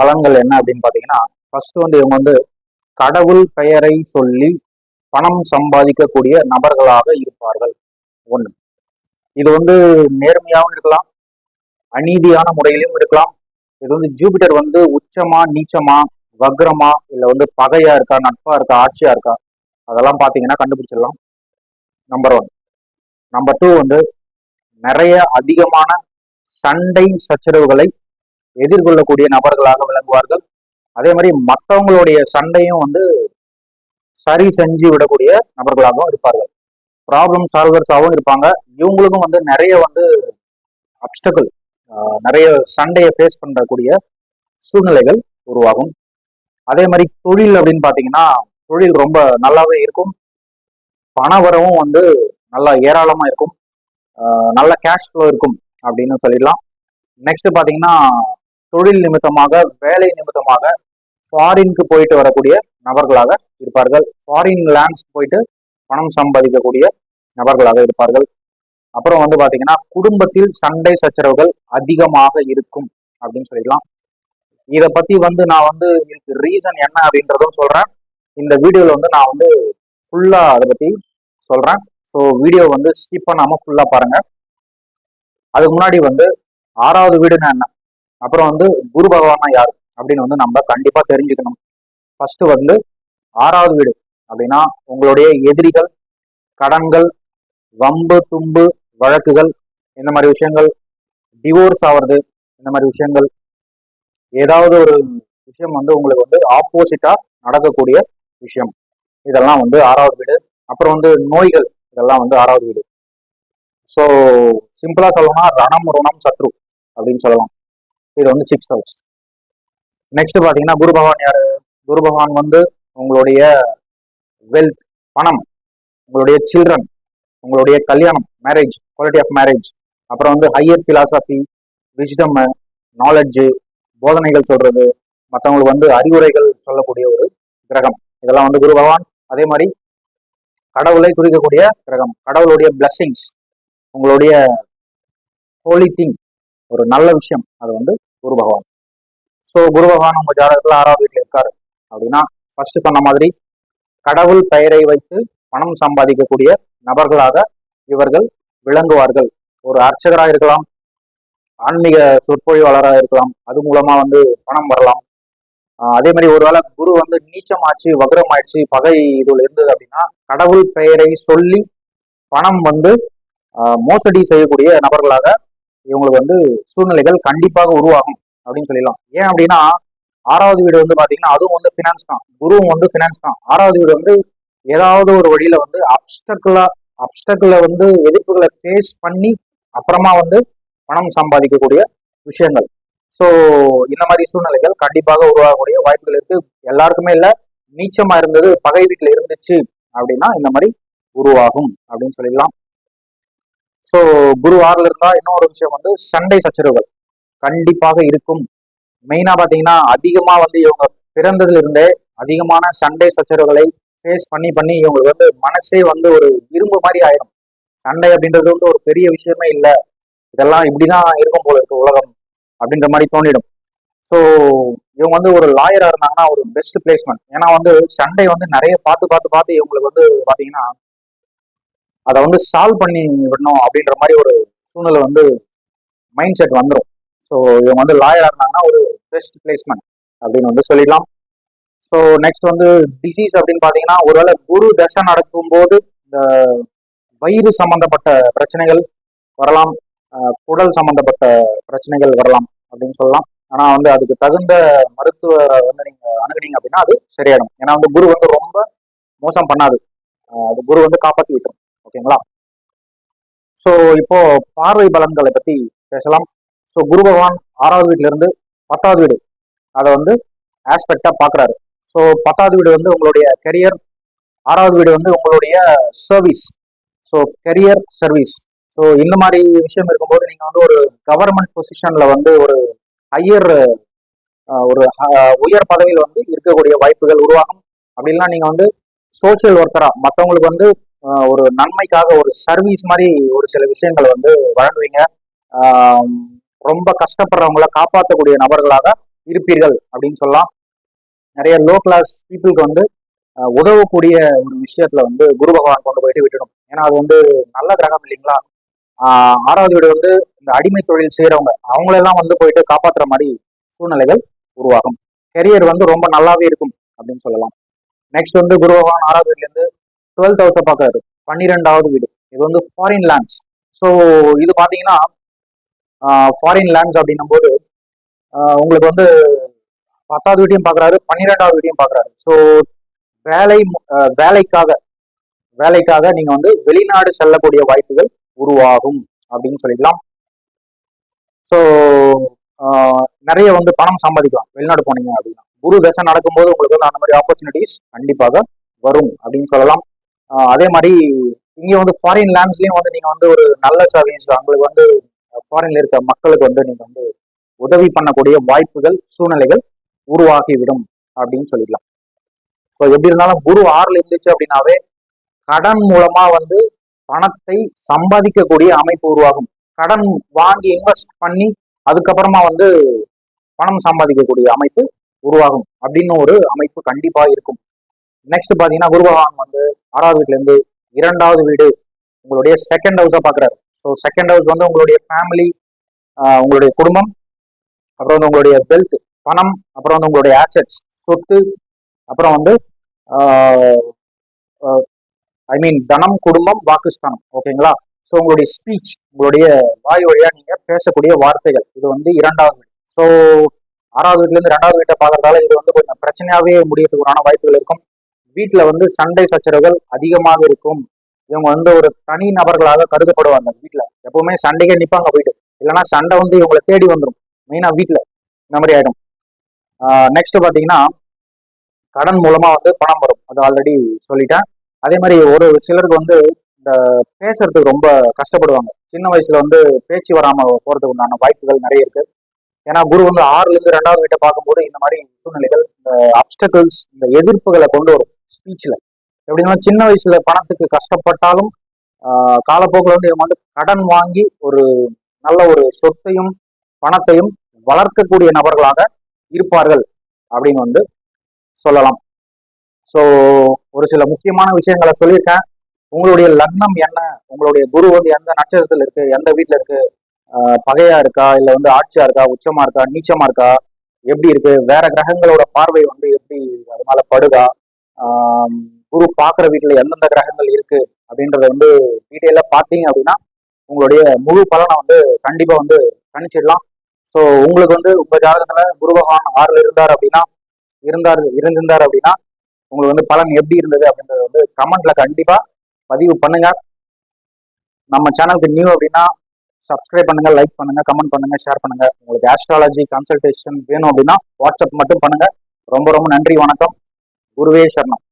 பலன்கள் என்ன அப்படின்னு பார்த்தீங்கன்னா ஃபர்ஸ்ட் வந்து இவங்க வந்து கடவுள் பெயரை சொல்லி பணம் சம்பாதிக்கக்கூடிய நபர்களாக இருப்பார்கள். ஒன்று இது வந்து நேர்மையாகவும் இருக்கலாம் அநீதியான முறையிலும் இருக்கலாம். இது வந்து ஜூபிட்டர் வந்து உச்சமா நீச்சமா வக்ரமா இல்லை வந்து பகையா இருக்கா நட்பா இருக்கா ஆட்சியா இருக்கா அதெல்லாம் பார்த்தீங்கன்னா கண்டுபிடிச்சிடலாம். நம்பர் ஒன் நம்பர் டூ வந்து நிறைய அதிகமான சண்டை சச்சரவுகளை எதிர்கொள்ளக்கூடிய நபர்களாக விளங்குவார்கள். அதே மாதிரி மற்றவங்களுடைய சண்டையும் வந்து சரி செஞ்சு விடக்கூடிய நபர்களாகவும் இருப்பார்கள். ப்ராப்ளம் சால்வர்ஸாகவும் இருப்பாங்க. இவங்களுக்கும் வந்து நிறைய வந்து அப்டக்கிள் நிறைய சண்டையை ஃபேஸ் பண்ணக்கூடிய சூழ்நிலைகள் உருவாகும். அதே மாதிரி தொழில் அப்படின்னு பார்த்தீங்கன்னா தொழில் ரொம்ப நல்லாவே இருக்கும். பண வரவும் வந்து நல்லா ஏராளமா இருக்கும். நல்ல கேஷ் ஃப்ளோ இருக்கும் அப்படின்னு சொல்லிடலாம். நெக்ஸ்ட் பார்த்தீங்கன்னா தொழில் நிமித்தமாக வேலை நிமித்தமாக ஃபாரினுக்கு போயிட்டு வரக்கூடிய நபர்களாக இருப்பார்கள். ஃபாரின் லேண்ட்ஸ் போயிட்டு பணம் சம்பாதிக்கக்கூடிய நபர்களாக இருப்பார்கள். அப்புறம் வந்து பாத்தீங்கன்னா குடும்பத்தில் சண்டை சச்சரவுகள் அதிகமாக இருக்கும் அப்படின்னு சொல்லிடலாம் இதை பத்தி வந்து நான் வந்து இதுக்கு ரீசன் என்ன அப்படின்றதும் சொல்றேன். இந்த வீடியோவில் வந்து நான் வந்து ஃபுல்லா அதை பத்தி சொல்றேன். ஸோ வீடியோ வந்து ஸ்கிப் பண்ணாம ஃபுல்லா பாருங்க. அதுக்கு முன்னாடி வந்து ஆறாவது வீடுனா என்ன? அப்புறம் வந்து குரு பகவானா யாரு அப்படின்னு வந்து நம்ம கண்டிப்பா தெரிஞ்சுக்கணும். ஃபர்ஸ்ட் வந்து ஆறாவது வீடு அப்படின்னா உங்களுடைய எதிரிகள் கடன்கள் வம்பு தும்பு வழக்குகள் இந்த மாதிரி விஷயங்கள் டிவோர்ஸ் ஆவறது இந்த மாதிரி விஷயங்கள் ஏதாவது ஒரு விஷயம் வந்து உங்களுக்கு வந்து ஆப்போசிட்டா நடக்கக்கூடிய விஷயம். இதெல்லாம் வந்து ஆறாவது வீடு. அப்புறம் வந்து நோய்கள் இதெல்லாம் வந்து ஆறாவது வீடு. ஸோ சிம்பிளா சொல்லணும்னா ரணம் ருணம் சத்ரு அப்படின்னு சொல்லலாம். இது வந்து சிக்ஸ் ஹவுஸ் நெக்ஸ்ட் பார்த்தீங்கன்னா குரு பகவான் யாரு? குரு பகவான் வந்து உங்களுடைய வெல்த் பணம் உங்களுடைய சில்ட்ரன் உங்களுடைய கல்யாணம் மேரேஜ் குவாலிட்டி ஆஃப் மேரேஜ் அப்புறம் வந்து ஹையர் பிலாசபி விஸ்டம் நாலெட்ஜு போதனைகள் சொல்றது மற்றவங்களுக்கு வந்து அறிவுரைகள் சொல்லக்கூடிய ஒரு கிரகம். இதெல்லாம் வந்து குரு பகவான் அதே மாதிரி கடவுளை குறிக்கக்கூடிய கிரகம். கடவுளுடைய பிளஸ்ஸிங்ஸ் உங்களுடைய ஹோலி திங் ஒரு நல்ல விஷயம். அது வந்து குரு பகவான். ஸோ குரு பகவான் உங்க ஜாதகத்துல ஆறாவது வீட்டில் இருக்காரு. அப்படின்னா ஃபர்ஸ்ட் சொன்ன மாதிரி கடவுள் பெயரை வைத்து பணம் சம்பாதிக்கக்கூடிய நபர்களாக இவர்கள் விளங்குவார்கள். ஒரு அர்ச்சகராக இருக்கலாம் ஆன்மீக சொற்பொழிவாளராக இருக்கலாம் அது மூலமா வந்து பணம் வரலாம். அதே மாதிரி ஒருவேளை குரு வந்து நீச்சமாச்சு வக்ரம் ஆயிடுச்சு பகை இதுல இருந்தது அப்படின்னா கடவுள் பெயரை சொல்லி பணம் வந்து மோசடி செய்யக்கூடிய நபர்களாக இவங்களுக்கு வந்து சூழ்நிலைகள் கண்டிப்பாக உருவாகும் அப்படின்னு சொல்லிடலாம். ஏன் அப்படின்னா ஆறாவது வீடு வந்து பாத்தீங்கன்னா அதுவும் வந்து ஃபினான்ஸ் தான். குருவும் வந்து ஃபினான்ஸ் தான். ஆறாவது வீடு வந்து ஏதாவது ஒரு வழியில வந்து அப்டக்கிளா அப்டக்கிள வந்து எதிர்ப்புகளை ஃபேஸ் பண்ணி அப்புறமா வந்து பணம் சம்பாதிக்கக்கூடிய விஷயங்கள். ஸோ இந்த மாதிரி சூழ்நிலைகள் கண்டிப்பாக உருவாகக்கூடிய வாய்ப்புகள் இருக்கு. எல்லாருக்குமே இல்லை நீச்சமா இருந்தது பகை வீட்டில் இருந்துச்சு அப்படின்னா இந்த மாதிரி உருவாகும் அப்படின்னு சொல்லிடலாம். ஸோ குரு ஆறுல இருந்தா இன்னொரு விஷயம் வந்து சண்டை சச்சரவுகள் கண்டிப்பாக இருக்கும். மெயினா பாத்தீங்கன்னா அதிகமா வந்து இவங்க பிறந்ததுல இருந்தே அதிகமான சண்டை சச்சரவுகளை ஃபேஸ் பண்ணி பண்ணி இவங்களுக்கு வந்து மனசே வந்து ஒரு இரும்பு மாதிரி ஆயிரும். சண்டை அப்படின்றது வந்து ஒரு பெரிய விஷயமே இல்லை. இதெல்லாம் இப்படிதான் இருக்கும் போல இருக்கு உலகம் அப்படின்ற மாதிரி தோணிடும் ஸோ இவங்க வந்து ஒரு லாயரா இருந்தாங்கன்னா ஒரு பெஸ்ட் பிளேஸ்மெண்ட் ஏன்னா வந்து சண்டை வந்து நிறைய பார்த்து பார்த்து பார்த்து இவங்களுக்கு வந்து பாத்தீங்கன்னா அதை வந்து சால்வ் பண்ணி விடணும் அப்படின்ற மாதிரி ஒரு சூழ்நிலை வந்து மைண்ட் செட் வந்துடும் ஸோ இவங்க வந்து லாயராக இருந்தாங்கன்னா ஒரு பெஸ்ட் பிளேஸ்மெண்ட் அப்படின்னு வந்து சொல்லிடலாம். ஸோ நெக்ஸ்ட் வந்து டிசீஸ் அப்படின்னு பார்த்தீங்கன்னா ஒருவேளை குரு தசை நடக்கும்போது இந்த வயிறு சம்பந்தப்பட்ட பிரச்சனைகள் வரலாம். குடல் சம்பந்தப்பட்ட பிரச்சனைகள் வரலாம் அப்படின்னு சொல்லலாம். ஆனால் வந்து அதுக்கு தகுந்த மருத்துவ வந்து நீங்கள் அணுகுனீங்க அப்படின்னா அது சரியாயிடும். ஏன்னா வந்து குரு வந்து ரொம்ப மோசம் பண்ணாது. அது குரு வந்து காப்பாற்றி விட்டோம் ஓகேங்களா? ஸோ இப்போ பார்வை பலன்களை பற்றி பேசலாம். ஸோ குரு பகவான் ஆறாவது வீட்டிலிருந்து பத்தாவது வீடு. அதை வந்து ஆஸ்பெக்டாக பார்க்குறாரு ஸோ பத்தாவது வீடு வந்து உங்களுடைய கரியர் ஆறாவது வீடு வந்து உங்களுடைய service so career service so இந்த மாதிரி விஷயம் இருக்கும்போது நீங்கள் வந்து ஒரு கவர்மெண்ட் பொசிஷனில் வந்து ஒரு ஹையர் ஒரு உயர் பதவியில் வந்து இருக்கக்கூடிய வாய்ப்புகள் உருவாகும். அப்படின்னா நீங்கள் வந்து சோஷியல் ஒர்க்கராக மற்றவங்களுக்கு வந்து ஒரு நன்மைக்காக ஒரு சர்வீஸ் மாதிரி ஒரு சில விஷயங்களை வந்து வழங்குவீங்க. ரொம்ப கஷ்டப்படுறவங்கள காப்பாற்றக்கூடிய நபர்களாக இருப்பீர்கள் அப்படின்னு சொல்லலாம். நிறைய லோ கிளாஸ் பீப்புளுக்கு வந்து உதவக்கூடிய ஒரு விஷயத்துல வந்து குரு பகவான் கொண்டு போயிட்டு விட்டுடும் ஏன்னா அது வந்து நல்ல கிரகம் இல்லைங்களா? ஆறாவது வீடு வந்து இந்த அடிமை தொழில் செய்யறவங்க அவங்களெல்லாம் வந்து போயிட்டு காப்பாற்றுற மாதிரி சூழ்நிலைகள் உருவாகும். கெரியர் வந்து ரொம்ப நல்லாவே இருக்கும் அப்படின்னு சொல்லலாம். நெக்ஸ்ட் வந்து குரு பகவான் ஆறாவது வீட்லேருந்து டுவெல்த் ஹவுஸை பார்க்கறாரு. பன்னிரெண்டாவது வீடு. இது வந்து ஃபாரின் லேண்ட்ஸ் ஸோ இது பார்த்தீங்கன்னா ஃபாரின் லேண்ட்ஸ் அப்படின்னும் போது உங்களுக்கு வந்து பத்தாவது வீட்டையும் பார்க்குறாரு பன்னிரெண்டாவது வீட்டையும் பார்க்கறாரு. ஸோ வேலை வேலைக்காக வேலைக்காக நீங்கள் வந்து வெளிநாடு செல்லக்கூடிய வாய்ப்புகள் உருவாகும் அப்படின்னு சொல்லிக்கலாம் ஸோ நிறைய வந்து பணம் சம்பாதிக்கலாம். வெளிநாடு போனீங்க அப்படின்னா. குரு தசை நடக்கும்போது உங்களுக்கு வந்து அந்த மாதிரி ஆப்பர்ச்சுனிட்டிஸ் கண்டிப்பாக வரும் அப்படின்னு சொல்லலாம். அதே மாதிரி இங்கே வந்து ஃபாரின் லேண்ட்ஸ்லேயும் வந்து நீங்கள் வந்து ஒரு நல்ல சர்வீஸ் அவங்களுக்கு வந்து ஃபாரின்ல இருக்க மக்களுக்கு வந்து நீங்கள் வந்து உதவி பண்ணக்கூடிய வாய்ப்புகள் சூழ்நிலைகள் உருவாகிவிடும் அப்படின்னு சொல்லிக்கலாம். ஸோ எப்படி இருந்தாலும் குரு ஆறுல இருந்துச்சு அப்படின்னாவே கடன் மூலமா வந்து பணத்தை சம்பாதிக்கக்கூடிய அமைப்பு உருவாகும். கடன் வாங்கி இன்வெஸ்ட் பண்ணி அதுக்கப்புறமா வந்து பணம் சம்பாதிக்கக்கூடிய அமைப்பு உருவாகும். அப்படின்னு ஒரு அமைப்பு கண்டிப்பா இருக்கும். நெக்ஸ்ட் பாத்தீங்கன்னா குரு பகவான் வந்து ஆறாவது வீட்டிலேருந்து இருந்து இரண்டாவது வீடு உங்களுடைய செகண்ட் ஹவுஸா பாக்குறாரு ஸோ செகண்ட் ஹவுஸ் வந்து உங்களுடைய ஃபேமிலி உங்களுடைய குடும்பம் அப்புறம் வந்து உங்களுடைய வெல்த் பணம் அப்புறம் வந்து உங்களுடைய ஆசெட்ஸ் சொத்து அப்புறம் வந்து ஐ மீன் தனம் குடும்பம் வாக்குஸ்தானம். ஓகேங்களா ஸோ உங்களுடைய ஸ்பீச் உங்களுடைய வாய் வழியா நீங்க பேசக்கூடிய வார்த்தைகள். இது வந்து இரண்டாவது வீடு. ஸோ ஆறாவது வீட்ல இருந்து ரெண்டாவது வீட்டை பார்க்கறதால இது வந்து கொஞ்சம் பிரச்சனையாவே முடியறதுக்குறான வாய்ப்புகள் இருக்கும். வீட்டில் வந்து சண்டை சச்சரவுகள் அதிகமாக இருக்கும். இவங்க வந்து ஒரு தனி நபர்களாக கருதப்படுவாங்க வீட்டில் எப்பவுமே சண்டைக்கே நிப்பாங்க போயிட்டு. இல்லைன்னா சண்டை வந்து இவங்களை தேடி வந்துடும் மெயினாக வீட்டில் இந்த மாதிரி ஆயிடும். நெக்ஸ்ட் பார்த்தீங்கன்னா கடன் மூலமா வந்து பணம் வரும். அது ஆல்ரெடி சொல்லிட்டேன். அதே மாதிரி ஒரு சிலருக்கு வந்து இந்த பேசுறதுக்கு ரொம்ப கஷ்டப்படுவாங்க. சின்ன வயசுல வந்து பேச்சு வராம போறதுக்கு உண்டான வாய்ப்புகள் நிறைய இருக்கு. ஏன்னா குரு வந்து ஆறுல இருந்து ரெண்டாவது வீட்டை பார்க்கும்போது இந்த மாதிரி சூழ்நிலைகள் இந்த அப்டக்கிள்ஸ் இந்த எதிர்ப்புகளை கொண்டு வரும். ஸ்பீச்ல எப்படின்னா சின்ன வயசுல பணத்துக்கு கஷ்டப்பட்டாலும் ஆஹ் காலப்போக்கில் வந்து இவங்க வந்து கடன் வாங்கி ஒரு நல்ல ஒரு சொத்தையும் பணத்தையும் வளர்க்கக்கூடிய நபர்களாக இருப்பார்கள் அப்படின்னு வந்து சொல்லலாம். ஸோ ஒரு சில முக்கியமான விஷயங்களை சொல்லியிருக்கேன். உங்களுடைய லக்னம் என்ன? உங்களுடைய குரு வந்து எந்த நட்சத்திரத்தில் இருக்கு? எந்த வீட்டில் இருக்கு? பகையா இருக்கா? இல்லை வந்து ஆட்சியா இருக்கா? உச்சமா இருக்கா? நீச்சமா இருக்கா? எப்படி இருக்கு? வேற கிரகங்களோட பார்வை வந்து எப்படி அதனால படுதா? குரு பார்க்குற வீட்டில் எந்தெந்த கிரகங்கள் இருக்கு அப்படின்றத வந்து டீட்டெயிலாக பார்த்தீங்க அப்படின்னா உங்களுடைய முழு பலனை வந்து கண்டிப்பா வந்து கணிச்சிடலாம். ஸோ உங்களுக்கு வந்து உங்க ஜாதகத்துல குரு பகவான் ஆறுல இருந்தார் அப்படின்னா இருந்தார் இருந்திருந்தார் அப்படின்னா உங்களுக்கு வந்து பலன் எப்படி இருந்தது அப்படின்றத வந்து கமெண்ட்ல கண்டிப்பா பதிவு பண்ணுங்க. நம்ம சேனலுக்கு நியூ அப்படின்னா சப்ஸ்கிரைப் பண்ணுங்க லைக் பண்ணுங்க கமெண்ட் பண்ணுங்க ஷேர் பண்ணுங்க. உங்களுக்கு ஆஸ்ட்ராலஜி கன்சல்டேஷன் வேணும் அப்படின்னா வாட்ஸ்அப் மட்டும் பண்ணுங்க. ரொம்ப ரொம்ப நன்றி வணக்கம். குருவே சரணம்.